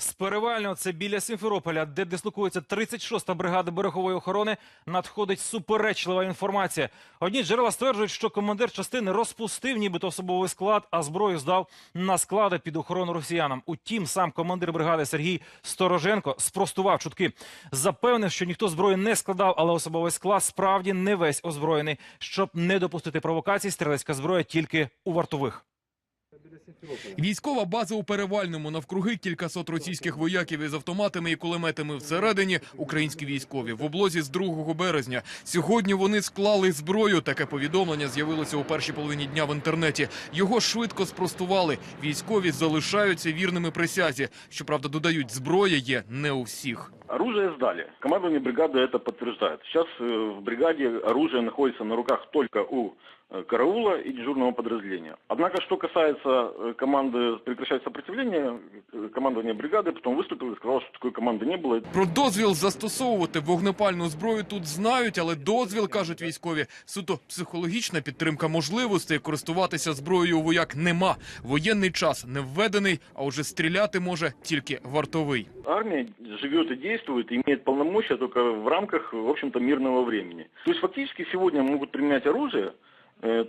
З Перевального, це біля Сімферополя, де дислокується 36-та бригада берегової охорони, надходить суперечлива інформація. Одні джерела стверджують, що командир частини розпустив нібито особовий склад, а зброю здав на склади під охорону росіянам. Утім, сам командир бригади Сергій Стороженко спростував чутки. Запевнив, що ніхто зброю не складав, але особовий склад справді не весь озброєний. Щоб не допустити провокацій, стрілецька зброя тільки у вартових. Військова база у Перевальному навкруги кількасот російських вояків із автоматами і кулеметами всередині. Українські військові в облозі з 2 березня. Сьогодні вони склали зброю. Таке повідомлення з'явилося у першій половині дня в інтернеті. Його швидко спростували. Військові залишаються вірними присязі. Щоправда, додають, зброя є не у всіх. Оружие сдали. Командование бригады это подтверждает. Сейчас э, в бригаде оружие находится на руках только у э, караула и дежурного подразделения. Однако, что касается э, команды прекращать сопротивление, э, командование бригады потом выступило и сказало, что такой команды не было. Про дозвіл застосовувати вогнепальну зброю тут знають, але дозвіл кажуть військові. Суто психологічна підтримка можливостей користуватися зброєю у вояк нема. Воєнний час не введений, а уже стріляти може тільки вартовий. Армия живет и действует, и имеет полномочия только в рамках, в общем-то, мирного времени. То есть фактически сегодня могут применять оружие э,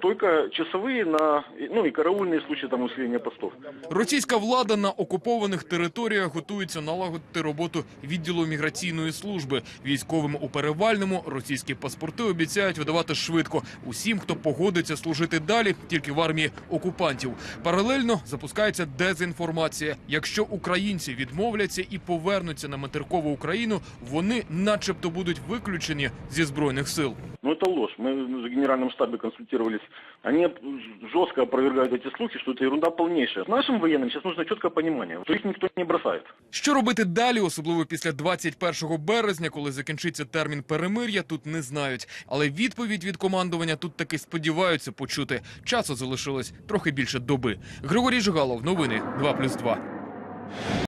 только часовые на, ну и караульные случаи там усиления постов. Російська влада на окупованих територіях готується налагодити роботу відділу міграційної служби. Військовим у перевальному російські паспорти обіцяють видавати швидко усім, хто погодиться служити далі, тільки в армії окупантів. Паралельно запускається дезінформація. Якщо українці відмовляться і повернуться на материкову Україну, вони, начебто, будуть виключені зі збройних сил. Ну это ложь. Мы в генеральном штабе консультировались. Они жестко опровергают эти слухи, что это ерунда полнейшая. Нашим военным сейчас нужно четкое понимание, что их никто не бросает. Що робити далі, особливо після 21 березня, коли закінчиться термін перемир'я, тут не знають. Але відповідь від командування тут таки сподіваються почути. Часу залишилось трохи більше доби. Григорій Жигалов, новини 2+,2.